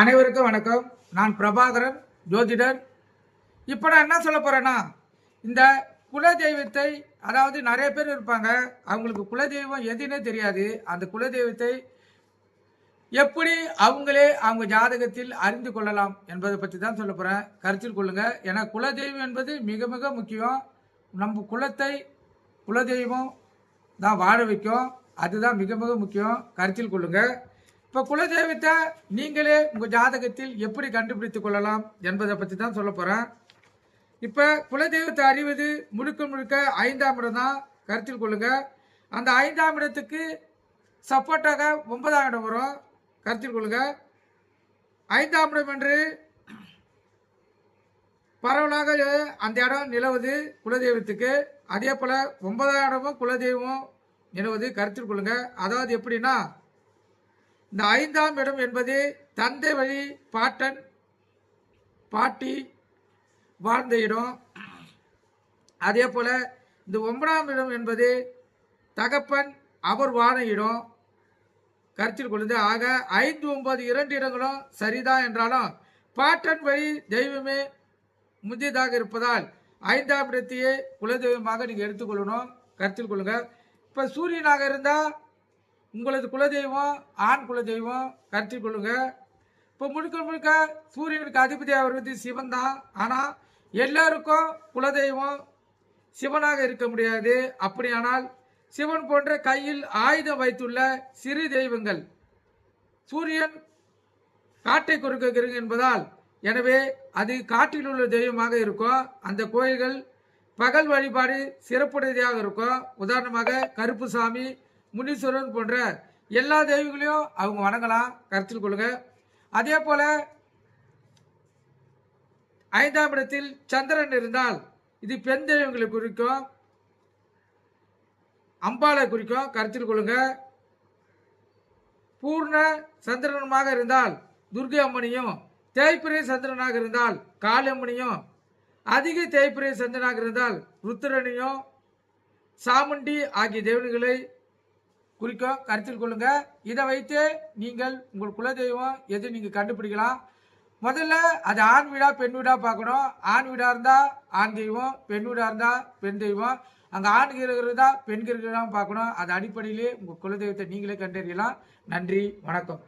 அனைவருக்கும் வணக்கம். நான் பிரபாகரன் ஜோதிடர். இப்போ நான் என்ன சொல்ல போகிறேன்னா இந்த குலதெய்வத்தை அதாவது நிறைய பேர் இருப்பாங்க அவங்களுக்கு குலதெய்வம் எதுன்னே தெரியாது. அந்த குலதெய்வத்தை எப்படி அவங்களே அவங்க ஜாதகத்தில் அறிந்து கொள்ளலாம் என்பதை பற்றி தான் சொல்ல போகிறேன் கருத்தில் கொள்ளுங்கள் ஏன்னா குலதெய்வம் என்பது மிக மிக முக்கியம். நம்ம குலத்தை குலதெய்வம் தான் வாழ வைக்கும். அதுதான் மிக மிக முக்கியம். கருத்தில் கொள்ளுங்கள் இப்போ குலதெய்வத்தை நீங்களே உங்கள் ஜாதகத்தில் எப்படி கண்டுபிடித்து கொள்ளலாம் என்பதை பற்றி தான் சொல்ல போகிறேன் இப்போ குலதெய்வத்தை அறிவது முழுக்க முழுக்க ஐந்தாம் இடம் தான். கருத்தில் கொள்ளுங்க. அந்த ஐந்தாம் இடத்துக்கு சப்போர்ட்டாக ஒன்பதாம் இடம் வரும். கருத்தில் கொள்ளுங்க. ஐந்தாம் இடம் என்று பரவலாக அந்த இடம் நிலவுது குலதெய்வத்துக்கு. அதே போல் ஒன்பதாம் இடமும் குலதெய்வம் நிலவுது. கருத்தில் கொள்ளுங்க. அதாவது எப்படின்னா இந்த ஐந்தாம் இடம் என்பது தந்தை வழி பாட்டன் பாட்டி வாழ்ந்த இடம். அதே போல் இந்த ஒன்பதாம் இடம் என்பது தகப்பன் அவர் வாழ இடம். கருத்தில் கொள்ளுது ஆக ஐந்து ஒன்பது இரண்டு இடங்களும் சரிதான் என்றாலும் பாட்டன் வழி தெய்வமே முந்தியதாக இருப்பதால் ஐந்தாம் இடத்தையே குலதெய்வமாக நீங்கள் எடுத்துக்கொள்ளணும். கருத்தில் கொள்ளுங்கள் இப்போ சூரியனாக இருந்தால் உங்களது குலதெய்வம் ஆண் குலதெய்வம் கருத்தில் கொள்ளுங்க. இப்போ முழுக்க முழுக்க சூரியனுக்கு அதிபதியாக வருவது சிவன் தான். ஆனால் எல்லாருக்கும் குலதெய்வம் சிவனாக இருக்க முடியாது. அப்படியானால் சிவன் போன்ற கையில் ஆயுதம் வைத்துள்ள சிறு தெய்வங்கள் சூரியன் காட்டை கொடுக்கிறது என்பதால் எனவே அது காட்டில் உள்ள தெய்வமாக இருக்கும். அந்த கோயில்கள் பகல் வழிபாடு சிறப்புடையதாக இருக்கும். உதாரணமாக கருப்புசாமி முனீஸ்வரன் போன்ற எல்லா தெய்வங்களையும் அவங்க வணங்கலாம். கருத்தில் கொள்ளுங்க. அதே போல ஐந்தாம் இடத்தில் சந்திரன் இருந்தால் இது பெண் தெய்வங்களை குறிக்கும் அம்பாளை குறிக்கும். கருத்தில் கொள்ளுங்க. பூர்ண சந்திரனமாக இருந்தால் துர்கை அம்மனையும் தேய்பிரை சந்திரனாக இருந்தால் காளியம்மனையும் அதிக தேய்பிரை சந்திரனாக இருந்தால் ருத்ரனையும் சாமுண்டி ஆகிய தேவன்களை குறிக்கும் கருத்தில் கொள்ளுங்க. இதை வைத்து நீங்கள் உங்கள் குலதெய்வம் எது நீங்கள் கண்டுபிடிக்கலாம். முதல்ல அது ஆண் வீடா பெண் வீடா பார்க்கணும். ஆண் வீடா இருந்தா ஆண் தெய்வம் பெண் வீடா இருந்தா பெண் தெய்வம். அங்கே ஆண் இருக்கிறதா பெண் கிரகிறதா பார்க்கணும். அது அடிப்படையிலே உங்கள் குலதெய்வத்தை நீங்களே கண்டறியலாம். நன்றி வணக்கம்.